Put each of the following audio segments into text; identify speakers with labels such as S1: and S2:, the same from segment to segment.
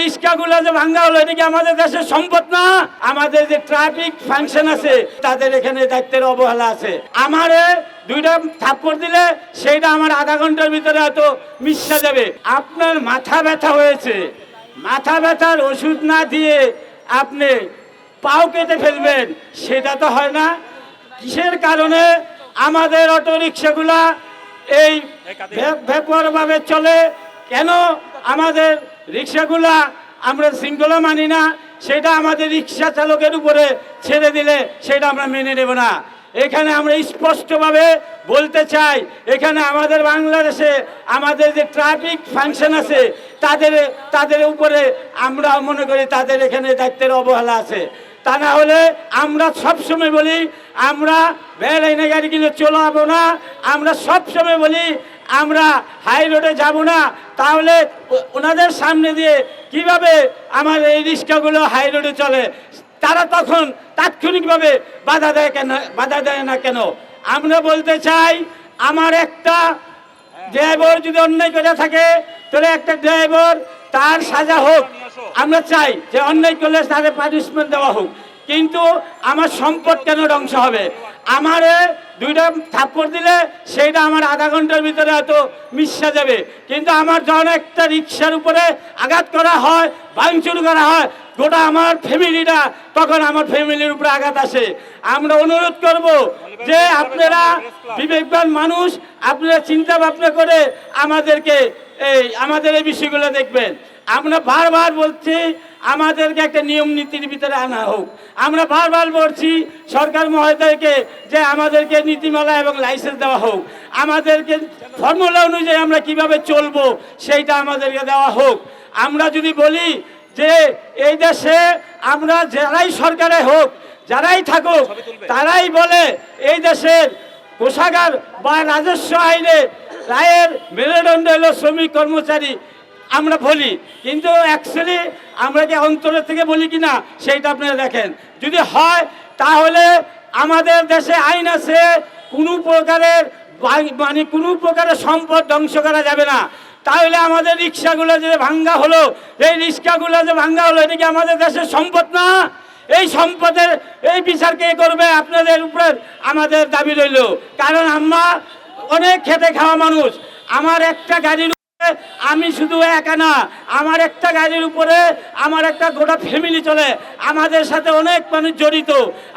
S1: রিক্সাগুলো যে ভাঙ্গা হলো, এটা কি আমাদের দেশের সম্পদ না? আমাদের যে ট্রাফিক ফাংশন আছে, তাদের এখানে দায়িত্বের অবহেলা আছে। আমারে দুইটা থাপ্পড় দিলে, সেইটা আমার আধা ঘণ্টার ভিতরে হয়তো মিশা যাবে। আপনার মাথা ব্যথা হয়েছে। মাথা ব্যথার ওষুধ না দিয়ে আপনি পাও কেটে ফেলবেন, সেটা তো হয় না। কিসের কারণে আমাদের অটো রিক্সাগুলা এই ভাবে চলে? কেন আমাদের রিক্সাগুলা আমরা শৃঙ্খলা মানি না, সেটা আমাদের রিক্সা চালকের উপরে ছেড়ে দিলে সেটা আমরা মেনে নেব না। এখানে আমরা স্পষ্টভাবে বলতে চাই, এখানে আমাদের বাংলাদেশে আমাদের যে ট্রাফিক ফাংশন আছে, তাদের তাদের উপরে আমরা মনে করি তাদের এখানে দায়িত্বের অবহেলা আছে। তা না হলে আমরা সবসময় বলি, আমরা বেলাইনে গাড়ি কিনে চলাবো না, আমরা সবসময় বলি আমরা হাই রোডে যাব না। তাহলে ওনাদের সামনে দিয়ে কীভাবে আমার এই রিক্সাগুলো হাই রোডে চলে? তারা তখন তাৎক্ষণিকভাবে বাধা দেয় কেন? বাধা দেয় না কেন? আমরা বলতে চাই, আমার একটা ড্রাইভার যদি অন্যায় করে থাকে, তাহলে একটা ড্রাইভার তার সাজা হোক। আমরা চাই যে অন্যায় করলে তাদের পানিশমেন্ট দেওয়া হোক। কিন্তু আমার সম্পদ কেন ধ্বংস হবে? আমারে দুইটা থাপ্পড় দিলে সেইটা আমার আধা ঘণ্টার ভিতরে হয়তো মিশা যাবে। কিন্তু আমার যখন একটা রিক্সার উপরে আঘাত করা হয়, ভাঙচুর করা হয়, গোটা আমার ফ্যামিলিটা, তখন আমার ফ্যামিলির উপরে আঘাত আসে। আমরা অনুরোধ করব যে আপনারা বিবেকবান মানুষ, আপনারা চিন্তা ভাবনা করে আমাদেরকে এই, আমাদের এই বিষয়গুলো দেখবেন। আমরা বারবার বলছি আমাদেরকে একটা নিয়ম নীতির ভিতরে আনা হোক। আমরা বারবার বলছি সরকার মহোদয়কে যে আমাদেরকে নীতিমালা এবং লাইসেন্স দেওয়া হোক। আমাদেরকে ফর্মুলা অনুযায়ী আমরা কীভাবে চলবো সেইটা আমাদেরকে দেওয়া হোক। আমরা যদি বলি যে এই দেশে আমরা যারাই সরকারে হোক যারাই থাকুক তারাই বলে এই দেশের কোষাগার বা রাজস্ব আইনে রায়ের মেরুদণ্ড হলো শ্রমিক কর্মচারী আমরা বলি। কিন্তু অ্যাকচুয়ালি আমরা কি অন্তরের থেকে বলি কি না সেইটা আপনারা দেখেন। যদি হয়, তাহলে আমাদের দেশে আইন আছে, কোনো প্রকারের মানে কোনো প্রকারের সম্পদ ধ্বংস করা যাবে না। তাহলে আমাদের রিক্সাগুলো যে ভাঙ্গা হলো, এই রিক্সাগুলো যে ভাঙ্গা হলো, এটা কি আমাদের দেশের সম্পদ না? এই সম্পদের, এই বিচার কে করবে? আপনাদের উপরে আমাদের দাবি রইল। কারণ আমরা অনেক খেটে খাওয়া মানুষ। আমার একটা গাড়ির আমি শুধু একা না, আমার একটা গাড়ির উপরে আমার একটা গোটা ফ্যামিলি চলে। আমাদের সাথে অনেক মানুষ জড়িত।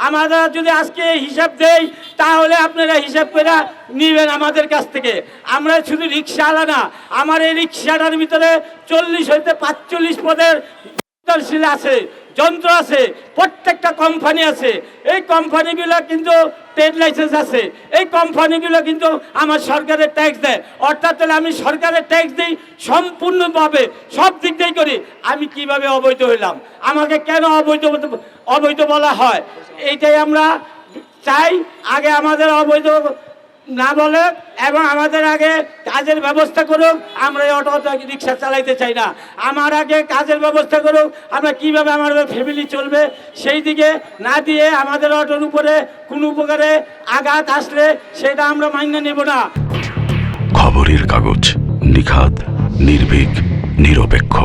S1: আমাদের যদি আজকে হিসাব দেই, তাহলে আপনারা হিসাব করে নিবেন আমাদের কাছ থেকে। আমরা শুধু রিক্সা আলা না, আমার এই রিক্সাটার ভিতরে চল্লিশ হইতে পাঁচচল্লিশ পদের আছে। যন্ত্র আছে, প্রত্যেকটা কোম্পানি আছে। এই কোম্পানিগুলো কিন্তু ট্রেড লাইসেন্স আছে। এই কোম্পানিগুলো কিন্তু আমার সরকারের ট্যাক্স দেয়। অর্থাৎ তাহলে আমি সরকারের ট্যাক্স দিই সম্পূর্ণভাবে, সব দিক দিয়েই করি। আমি কীভাবে অবৈধ হইলাম? আমাকে কেন অবৈধ অবৈধ বলা হয়? এইটাই আমরা চাই। আগে আমাদের অবৈধ না বলে এবং আমাদের আগে কাজের ব্যবস্থা করুক, আমরা এই অটো রিক্সা চালাইতে চাই না। আমার আগে কাজের ব্যবস্থা করুক, আমরা কীভাবে আমার ফ্যামিলি চলবে, সেই দিকে না দিয়ে আমাদের অটোর উপরে কোনো প্রকারে আঘাত আসলে সেটা আমরা মান্য নেব না।
S2: খবরের কাগজ নিখাদ, নির্ভীক, নিরপেক্ষ।